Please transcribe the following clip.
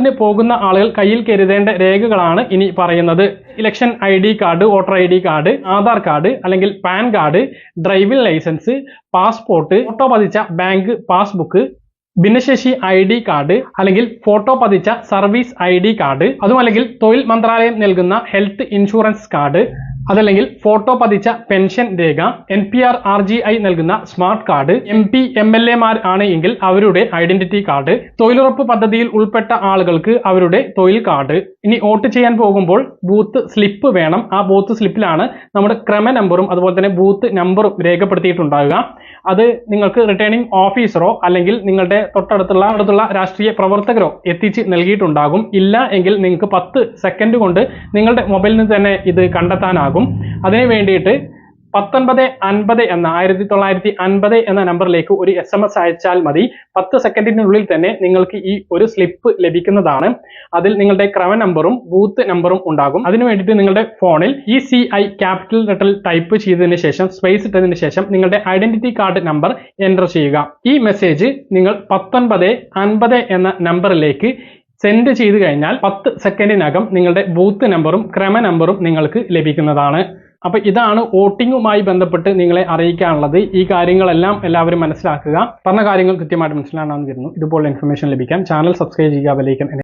വോട്ടെടുപ്പിന് പോകുന്ന ആളുകൾ കയ്യിൽ കരുതേണ്ട രേഖകളാണ് ഇനി പറയുന്നത്. Election I D card voter I D card Aadhaar card അല്ലെങ്കിൽ PAN card driving licence passport photo പതിച്ച ബാങ്ക് പാസ്ബുക്ക് ഭിന്നശേഷി ഐ ഡി കാർഡ് അല്ലെങ്കിൽ ഫോട്ടോ പതിച്ച സർവീസ് ഐ ഡി കാർഡ് അതുമല്ലെങ്കിൽ തൊഴിൽ മന്ത്രാലയം നൽകുന്ന ഹെൽത്ത് ഇൻഷുറൻസ് കാർഡ് അതല്ലെങ്കിൽ ഫോട്ടോ പതിച്ച pension Rekha N P R R G I നൽകുന്ന smart card M P M L എമാർ ആണ് എങ്കിൽ അവരുടെ ഐഡന്റിറ്റി കാർഡ് തൊഴിലുറപ്പ് പദ്ധതിയിൽ ഉൾപ്പെട്ട ആളുകൾക്ക് അവരുടെ തൊഴിൽ കാർഡ്. ഇനി വോട്ട് ചെയ്യാൻ പോകുമ്പോൾ ബൂത്ത് സ്ലിപ്പ് വേണം. ആ ബൂത്ത് സ്ലിപ്പിലാണ് നമ്മുടെ ക്രമ നമ്പറും അതുപോലെ തന്നെ ബൂത്ത് നമ്പറും രേഖപ്പെടുത്തിയിട്ടുണ്ടാകുക അത് നിങ്ങൾക്ക് റിട്ടേണിംഗ് ഓഫീസറോ അല്ലെങ്കിൽ നിങ്ങളുടെ തൊട്ടടുത്തുള്ള അടുത്തുള്ള രാഷ്ട്രീയ പ്രവർത്തകരോ എത്തിച്ച് നൽകിയിട്ടുണ്ടാകും. ഇല്ല എങ്കിൽ നിങ്ങൾക്ക് പത്ത് സെക്കൻഡ് കൊണ്ട് നിങ്ങളുടെ മൊബൈലിൽ നിന്ന് തന്നെ ഇത് കണ്ടെത്താനാകും. അതിന് വേണ്ടിയിട്ട് പത്തൊൻപത് അൻപത് എന്ന ആയിരത്തി തൊള്ളായിരത്തി അൻപത് എന്ന നമ്പറിലേക്ക് ഒരു എസ് എം എസ് അയച്ചാൽ മതി. പത്ത് സെക്കൻഡിനുള്ളിൽ തന്നെ നിങ്ങൾക്ക് ഈ ഒരു സ്ലിപ്പ് ലഭിക്കുന്നതാണ്. അതിൽ നിങ്ങളുടെ ക്രമ നമ്പറും ബൂത്ത് നമ്പറും ഉണ്ടാകും. അതിനു വേണ്ടിയിട്ട് നിങ്ങളുടെ ഫോണിൽ E C I capital letter type ചെയ്തതിന് ശേഷം സ്പേസ് ഇട്ടതിന് ശേഷം നിങ്ങളുടെ ഐഡന്റിറ്റി കാർഡ് നമ്പർ എന്റർ ചെയ്യുക. ഈ മെസ്സേജ് നിങ്ങൾ പത്തൊൻപത് അൻപത് എന്ന നമ്പറിലേക്ക് സെൻഡ് ചെയ്ത് കഴിഞ്ഞാൽ പത്ത് സെക്കൻഡിനകം നിങ്ങളുടെ ബൂത്ത് നമ്പറും ക്രമ നമ്പറും നിങ്ങൾക്ക് ലഭിക്കുന്നതാണ്. അപ്പൊ ഇതാണ് വോട്ടിങ്ങുമായി ബന്ധപ്പെട്ട് നിങ്ങളെ അറിയിക്കാനുള്ളത്. ഈ കാര്യങ്ങളെല്ലാം എല്ലാവരും മനസ്സിലാക്കുക. പറഞ്ഞ കാര്യങ്ങൾ കൃത്യമായിട്ട് മനസ്സിലാണെന്ന് വരുന്നു ഇതുപോലുള്ള ഇൻഫർമേഷൻ ലഭിക്കാൻ ചാനൽ സബ്സ്ക്രൈബ് ചെയ്യുക ബെലൈക്കൻ